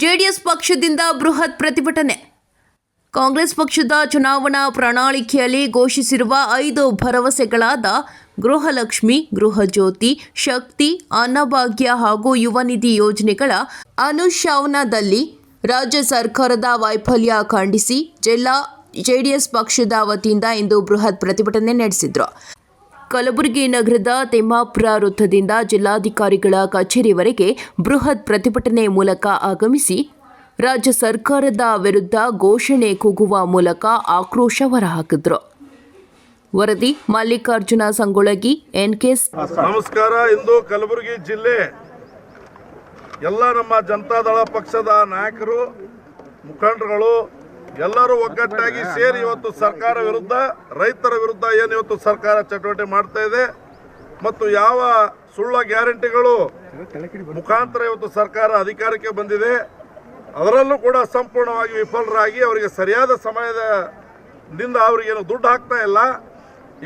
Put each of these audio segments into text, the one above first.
JDS ಪಕ್ಷದಿಂದ ಬೃಹತ್ ಪ್ರತಿಭಟನೆ. ಕಾಂಗ್ರೆಸ್ ಪಕ್ಷದ ಚುನಾವಣಾ ಪ್ರಣಾಳಿಕೆಯಲ್ಲಿ ಘೋಷಿಸಿರುವ ಐದು ಭರವಸೆಗಳಾದ ಗೃಹಲಕ್ಷ್ಮಿ, ಗೃಹಜ್ಯೋತಿ, ಶಕ್ತಿ, ಅನ್ನಭಾಗ್ಯ ಹಾಗೂ ಯುವ ನಿಧಿ ಯೋಜನೆಗಳ ಅನುಷ್ಠಾನದಲ್ಲಿ ರಾಜ್ಯ ಸರ್ಕಾರದ ವೈಫಲ್ಯ ಖಂಡಿಸಿ ಜಿಲ್ಲಾ ಜೆಡಿಎಸ್ ಪಕ್ಷದ ವತಿಯಿಂದ ಇಂದು ಬೃಹತ್ ಪ್ರತಿಭಟನೆ ನಡೆಸಿದ್ರು. ಕಲಬುರಗಿ ನಗರದ ತಿಮ್ಮಾಪುರ ವೃತ್ತದಿಂದ ಜಿಲ್ಲಾಧಿಕಾರಿಗಳ ಕಚೇರಿವರೆಗೆ ಬೃಹತ್ ಪ್ರತಿಭಟನೆ ಮೂಲಕ ಆಗಮಿಸಿ ರಾಜ್ಯ ಸರ್ಕಾರದ ವಿರುದ್ಧ ಘೋಷಣೆ ಕೂಗುವ ಮೂಲಕ ಆಕ್ರೋಶ ಹೊರಹಾಕಿದ್ರು. ವರದಿ ಮಲ್ಲಿಕಾರ್ಜುನ ಸಂಗೊಳಗಿ ಎನ್ಕೆ ನಮಸ್ಕಾರ, ಇಂದು ಕಲಬುರಗಿ ಜಿಲ್ಲೆ ಎಲ್ಲ ನಮ್ಮ ಜನತಾದಳ ಪಕ್ಷದ ನಾಯಕರು, ಮುಖಂಡರುಗಳು ಎಲ್ಲರೂ ಒಗ್ಗಟ್ಟಾಗಿ ಸೇರಿ ಇವತ್ತು ಸರ್ಕಾರ ವಿರುದ್ಧ, ರೈತರ ವಿರುದ್ಧ ಏನು ಇವತ್ತು ಸರ್ಕಾರ ಚಟುವಟಿಕೆ ಮಾಡ್ತಾ ಇದೆ ಮತ್ತು ಯಾವ ಸುಳ್ಳ ಗ್ಯಾರಂಟಿಗಳು ಮುಖಾಂತರ ಇವತ್ತು ಸರ್ಕಾರ ಅಧಿಕಾರಕ್ಕೆ ಬಂದಿದೆ, ಅದರಲ್ಲೂ ಕೂಡ ಸಂಪೂರ್ಣವಾಗಿ ವಿಫಲರಾಗಿ ಅವರಿಗೆ ಸರಿಯಾದ ಸಮಯದಿಂದ ಅವರಿಗೇನು ದುಡ್ಡು ಹಾಕ್ತಾ ಇಲ್ಲ.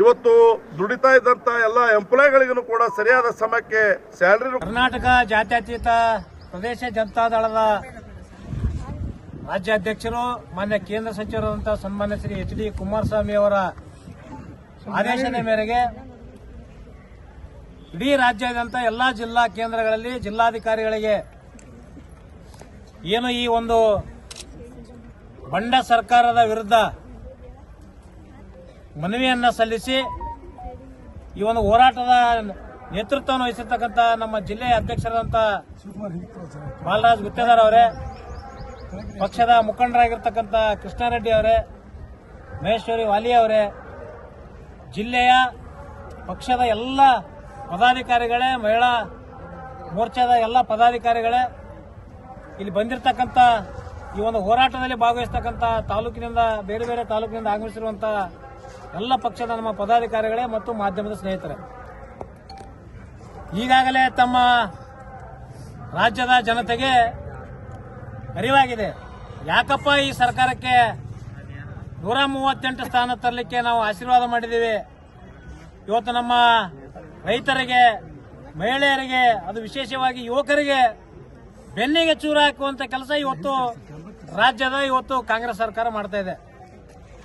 ಇವತ್ತು ದುಡಿತಾ ಇದ್ದಂತ ಎಲ್ಲ ಎಂಪ್ಲಾಯ್ಗಳಿಗೂ ಕೂಡ ಸರಿಯಾದ ಸಮಯಕ್ಕೆ ಸ್ಯಾಲ್ರಿ ಕರ್ನಾಟಕ ಜಾತ್ಯತೀತ ಪ್ರದೇಶ ಜನತಾದಳದ ರಾಜ್ಯಾಧ್ಯಕ್ಷರು ಮಾನ್ಯ ಕೇಂದ್ರ ಸಚಿವರಾದಂತಹ ಸನ್ಮಾನ್ಯ ಶ್ರೀ ಎಚ್ ಡಿ ಕುಮಾರಸ್ವಾಮಿ ಅವರ ಆದೇಶದ ಮೇರೆಗೆ ಇಡೀ ರಾಜ್ಯಾದ್ಯಂತ ಎಲ್ಲಾ ಜಿಲ್ಲಾ ಕೇಂದ್ರಗಳಲ್ಲಿ ಜಿಲ್ಲಾಧಿಕಾರಿಗಳಿಗೆ ಏನು ಈ ಒಂದು ಬಂಡ ಸರ್ಕಾರದ ವಿರುದ್ಧ ಮನವಿಯನ್ನ ಸಲ್ಲಿಸಿ ಈ ಒಂದು ಹೋರಾಟದ ನೇತೃತ್ವವನ್ನು ವಹಿಸಿರ್ತಕ್ಕಂಥ ನಮ್ಮ ಜಿಲ್ಲೆಯ ಅಧ್ಯಕ್ಷರಾದಂಥ ಬಾಲರಾಜ್ ಗುತ್ತೇದಾರ್ ಅವರೇ ಪಕ್ಷದ ಮುಖಂಡರಾಗಿರ್ತಕ್ಕಂಥ ಕೃಷ್ಣಾರೆಡ್ಡಿ ಅವರೇ, ಮಹೇಶ್ವರಿ ವಾಲಿ ಅವರೇ, ಜಿಲ್ಲೆಯ ಪಕ್ಷದ ಎಲ್ಲ ಪದಾಧಿಕಾರಿಗಳೇ, ಮಹಿಳಾ ಮೋರ್ಚಾದ ಎಲ್ಲ ಪದಾಧಿಕಾರಿಗಳೇ, ಇಲ್ಲಿ ಬಂದಿರತಕ್ಕಂಥ ಈ ಒಂದು ಹೋರಾಟದಲ್ಲಿ ಭಾಗವಹಿಸ್ತಕ್ಕಂಥ ತಾಲೂಕಿನಿಂದ, ಬೇರೆ ಬೇರೆ ತಾಲೂಕಿನಿಂದ ಆಗಮಿಸಿರುವಂಥ ಎಲ್ಲ ಪಕ್ಷದ ನಮ್ಮ ಪದಾಧಿಕಾರಿಗಳೇ ಮತ್ತು ಮಾಧ್ಯಮದ ಸ್ನೇಹಿತರೆ. ಈಗಾಗಲೇ ತಮ್ಮ ರಾಜ್ಯದ ಜನತೆಗೆ ಅರಿವಾಗಿದೆ. ಯಾಕಪ್ಪ ಈ ಸರ್ಕಾರಕ್ಕೆ ನೂರ ಮೂವತ್ತೆಂಟು ಸ್ಥಾನ ತರಲಿಕ್ಕೆ ನಾವು ಆಶೀರ್ವಾದ ಮಾಡಿದ್ದೀವಿ? ಇವತ್ತು ನಮ್ಮ ರೈತರಿಗೆ ಮಹಿಳೆಯರಿಗೆ ಅದು ವಿಶೇಷವಾಗಿ ಯುವಕರಿಗೆ ಬೆನ್ನಿಗೆ ಚೂರು ಹಾಕುವಂತ ಕೆಲಸ ಇವತ್ತು ರಾಜ್ಯದ ಇವತ್ತು ಕಾಂಗ್ರೆಸ್ ಸರ್ಕಾರ ಮಾಡ್ತಾ ಇದೆ.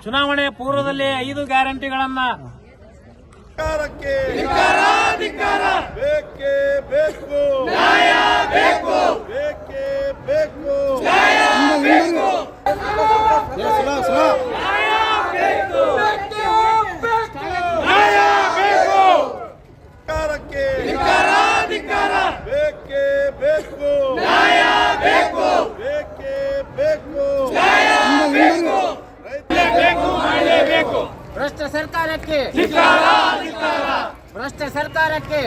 ಚುನಾವಣೆ ಪೂರ್ವದಲ್ಲಿ ಐದು ಗ್ಯಾರಂಟಿಗಳನ್ನ ಸರ್ಕಾರಕ್ಕೆ ಬೇಕೇ ಬೇಕು ಬೇಕೇ ಬೇಕು ಸರ್ಕಾರಕ್ಕೆ ಬೇಕೇ ಬೇಕು. ಬೇಕೇ. ಬೇಕು ಭ್ರಷ್ಟ ಸರ್ಕಾರಕ್ಕೆ. ಭ್ರಷ್ಟ ಸರ್ಕಾರಕ್ಕೆ.